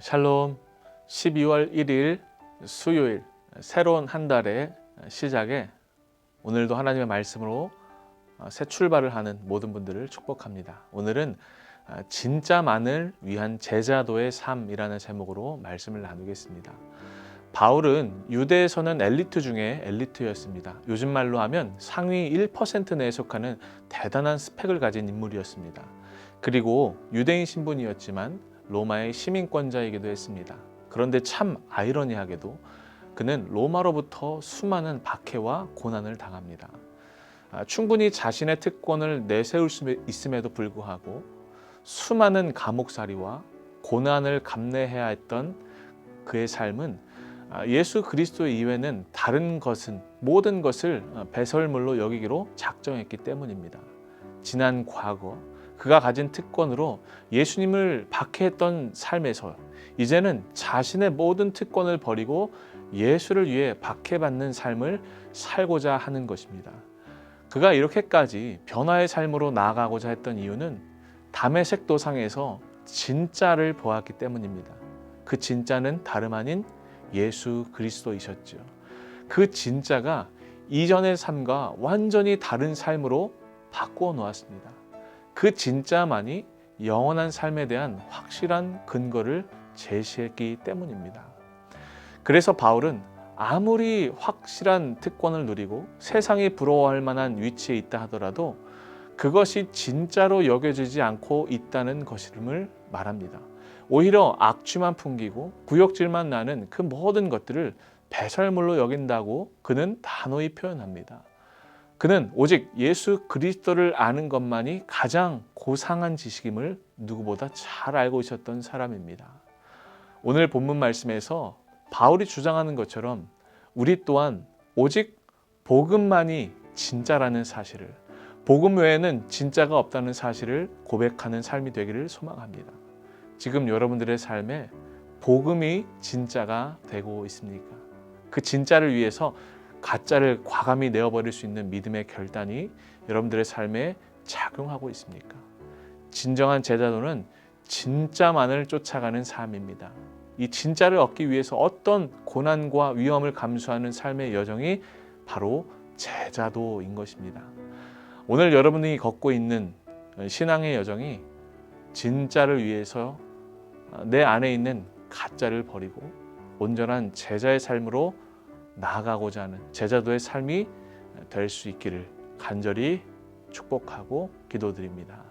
샬롬 12월 1일 수요일 새로운 한 달의 시작에 오늘도 하나님의 말씀으로 새 출발을 하는 모든 분들을 축복합니다. 오늘은 진짜만을 위한 제자도의 삶이라는 제목으로 말씀을 나누겠습니다. 바울은 유대에서는 엘리트 중에 엘리트였습니다. 요즘 말로 하면 상위 1% 내에 속하는 대단한 스펙을 가진 인물이었습니다. 그리고 유대인 신분이었지만 로마의 시민권자이기도 했습니다. 그런데 참 아이러니하게도 그는 로마로부터 수많은 박해와 고난을 당합니다. 아, 충분히 자신의 특권을 내세울 수 있음에도 불구하고 수많은 감옥살이와 고난을 감내해야 했던 그의 삶은 아, 예수 그리스도 이외에는 다른 것은 모든 것을 어, 배설물로 여기기로 작정했기 때문입니다. 지난 과거 그가 가진 특권으로 예수님을 박해했던 삶에서 이제는 자신의 모든 특권을 버리고 예수를 위해 박해받는 삶을 살고자 하는 것입니다. 그가 이렇게까지 변화의 삶으로 나아가고자 했던 이유는 담의 도상에서 진짜를 보았기 때문입니다. 그 진짜는 다름 아닌 예수 그리스도이셨죠. 그 진짜가 이전의 삶과 완전히 다른 삶으로 바꾸어 놓았습니다. 그 진짜만이 영원한 삶에 대한 확실한 근거를 제시했기 때문입니다. 그래서 바울은 아무리 확실한 특권을 누리고 세상이 부러워할 만한 위치에 있다 하더라도 그것이 진짜로 여겨지지 않고 있다는 것임을 말합니다. 오히려 악취만 풍기고 구역질만 나는 그 모든 것들을 배설물로 여긴다고 그는 단호히 표현합니다. 그는 오직 예수 그리스도를 아는 것만이 가장 고상한 지식임을 누구보다 잘 알고 있었던 사람입니다. 오늘 본문 말씀에서 바울이 주장하는 것처럼 우리 또한 오직 복음만이 진짜라는 사실을 복음 외에는 진짜가 없다는 사실을 고백하는 삶이 되기를 소망합니다. 지금 여러분들의 삶에 복음이 진짜가 되고 있습니까? 그 진짜를 위해서 가짜를 과감히 내어버릴 수 있는 믿음의 결단이 여러분들의 삶에 작용하고 있습니까? 진정한 제자도는 진짜만을 쫓아가는 삶입니다. 이 진짜를 얻기 위해서 어떤 고난과 위험을 감수하는 삶의 여정이 바로 제자도인 것입니다. 오늘 여러분이 걷고 있는 신앙의 여정이 진짜를 위해서 내 안에 있는 가짜를 버리고 온전한 제자의 삶으로 나아가고자 하는 제자도의 삶이 될 수 있기를 간절히 축복하고 기도드립니다.